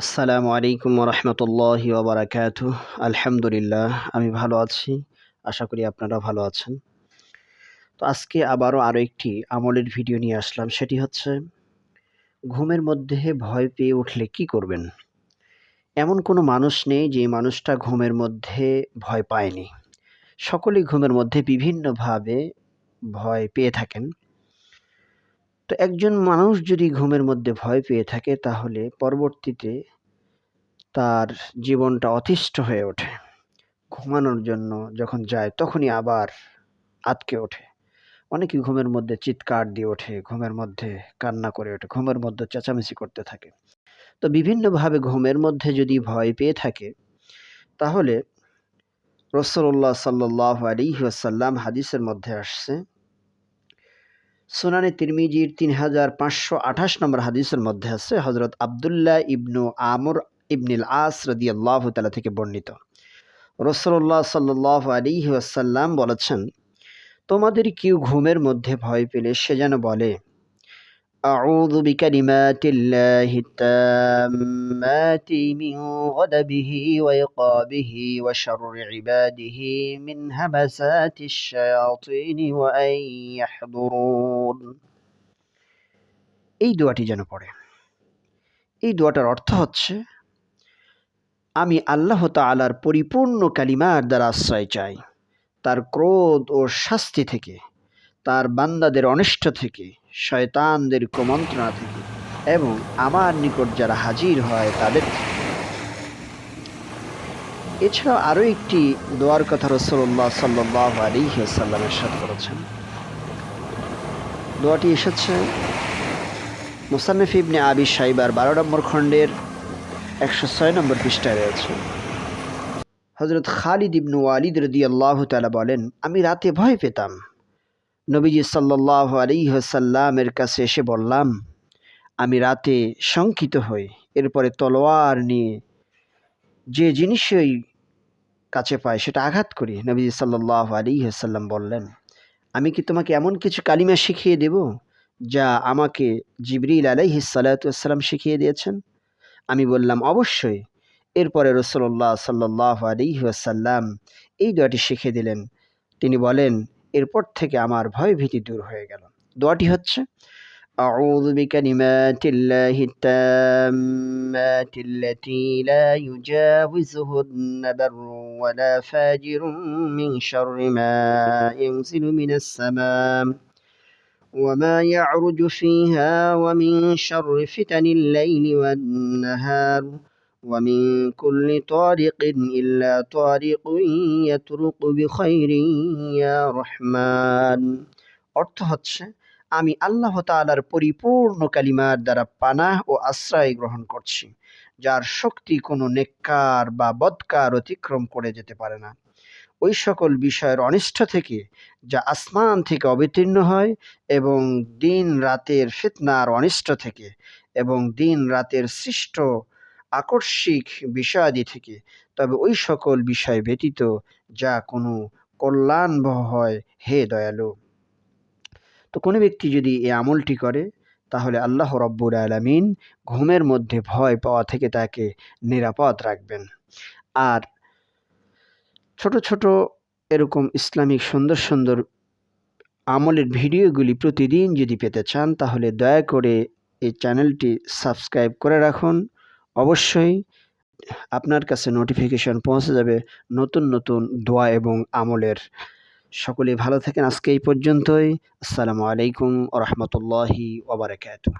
আসসালামু আলাইকুম রহমতুল্লাহ ওবরাকাত। আলহামদুলিল্লাহ, আমি ভালো আছি, আশা করি আপনারা ভালো আছেন। তো আজকে আবারও আরও একটি আমলের ভিডিও নিয়ে আসলাম, সেটি হচ্ছে, ঘুমের মধ্যে ভয় পেয়ে উঠলে কি করবেন? এমন কোনো মানুষ নেই যে মানুষটা ঘুমের মধ্যে ভয় পায়নি। সকলেই ঘুমের মধ্যে বিভিন্নভাবে ভয় পেয়ে থাকেন। তো একজন মানুষ যদি ঘুমের মধ্যে ভয় পেয়ে থাকে, তাহলে পরবর্তীতে তার জীবনটা অতিষ্ঠ হয়ে ওঠে। ঘুমানোর জন্য যখন যায়, তখনই আবার আটকে ওঠে। অনেকে ঘুমের মধ্যে চিৎকার দিয়ে ওঠে, ঘুমের মধ্যে কান্না করে ওঠে, ঘুমের মধ্যে চেঁচামেচি করতে থাকে। তো বিভিন্নভাবে ঘুমের মধ্যে যদি ভয় পেয়ে থাকে, তাহলে রসল্লাহ সাল্লাহ আলী ওয়াসাল্লাম হাদিসের মধ্যে আসছে সুনানে তিরমিজির তিন হাজার পাঁচশো আঠাশ নম্বর হাদিসের মধ্যে আছে হজরত আবদুল্লাহ ইবনু আমর ইবনিল আস রদি আল্লাহ তালা থেকে বর্ণিত। রসল্লাহ সাল্লাহ আলী আসাল্লাম বলেছেন, তোমাদের কেউ ঘুমের মধ্যে ভয় পেলে সে যেন বলে أعوذ بكلمات الله التامات من غضبه وعقابه وشر عباده من همسات الشياطين وأن يحضرون এই দোয়াটি যেন পড়ে এই দোয়াটার অর্থ হচ্ছে আমি আল্লাহ তালার পরিপূর্ণ কালিমার দ্বারা আশ্রয় চাই তার ক্রোধ ও শাস্তি থেকে তার বান্দাদের অনিষ্ট থেকে শয়তানদের কুমন্ত্রণা থেকে এবং আমার নিকট যারা হাজির হয় তাদের এছাড়াও আরও একটি দোয়ার কথা রসল্লাহ সাল্লাহ আলিহাসাল্লামের সাথে করেছেন। দোয়াটি এসেছে মুসান্নফ ইবনে আবি সাইবার বারো নম্বর খণ্ডের একশো ছয় নম্বর পৃষ্ঠায় রয়েছে। হজরত খালিদ ইবনু ওয়ালিদ রদি আল্লাহ তালা বলেন, আমি রাতে ভয় পেতাম। নবীজি সাল্লাহ আলিহাসাল্লামের কাছে এসে বললাম, আমি রাতে শঙ্কিত হই, এরপরে তলোয়ার নিয়ে যে জিনিসই কাছে পায় সেটা আঘাত করি। নবীজি সাল্লাহ আলিহাসাল্লাম বললেন, আমি কি তোমাকে এমন কিছু কালিমা শিখিয়ে দেব যা আমাকে জিবরিল আলাইহি সাল্লাতাম শিখিয়ে দিয়েছেন? আমি বললাম, অবশ্যই। এরপরে রসল্লাহ সাল্লাহ আলিহাসাল্লাম এই দোয়াটি শিখিয়ে দিলেন। তিনি বলেন এরপর থেকে আমার ভয় ভীতি দূর হয়ে গেল দোয়াটি হচ্ছে أعوذ بكلمات الله التامات التي لا يجاوزهن بر ولا فاجر من شر ما ينزل من السماء وما يعرج فيها ومن شر فتن الليل والنهار ومن كل طارق إلا طارق يطرق بخير يا رحمن অর্থ হচ্ছে আমি আল্লাহ তালার পরিপূর্ণ কালিমার দ্বারা পানাহ ও আশ্রয় গ্রহণ করছি যার শক্তি কোনো নেককার বা বদকার অতিক্রম করে যেতে পারে না ওই সকল বিষয়ের অনিষ্ট থেকে যা আসমান থেকে অবতীর্ণ হয় এবং দিন রাতের ফিতনার অনিষ্ট থেকে এবং দিন রাতের সৃষ্ট আকস্মিক বিষয়াদি থেকে। তবে ওই সকল বিষয় ব্যতীত যা কোনো কল্যাণবহ হয়, হে দয়ালু। তো কোনো ব্যক্তি যদি এই আমলটি করে, তাহলে আল্লাহ রব্বুর আলমিন ঘুমের মধ্যে ভয় পাওয়া থেকে তাকে নিরাপদ রাখবেন। আর ছোট ছোট এরকম ইসলামিক সুন্দর সুন্দর আমলের ভিডিওগুলি প্রতিদিন যদি পেতে চান, তাহলে দয়া করে এই চ্যানেলটি সাবস্ক্রাইব করে রাখুন। অবশ্যই আপনার কাছে নোটিফিকেশন পৌঁছে যাবে নতুন নতুন দোয়া এবং আমলের। সকলে ভালো থাকেন। আজকে এই পর্যন্তই। আসসালামু আলাইকুম রহমতুল্লাহি ওবরাকাতু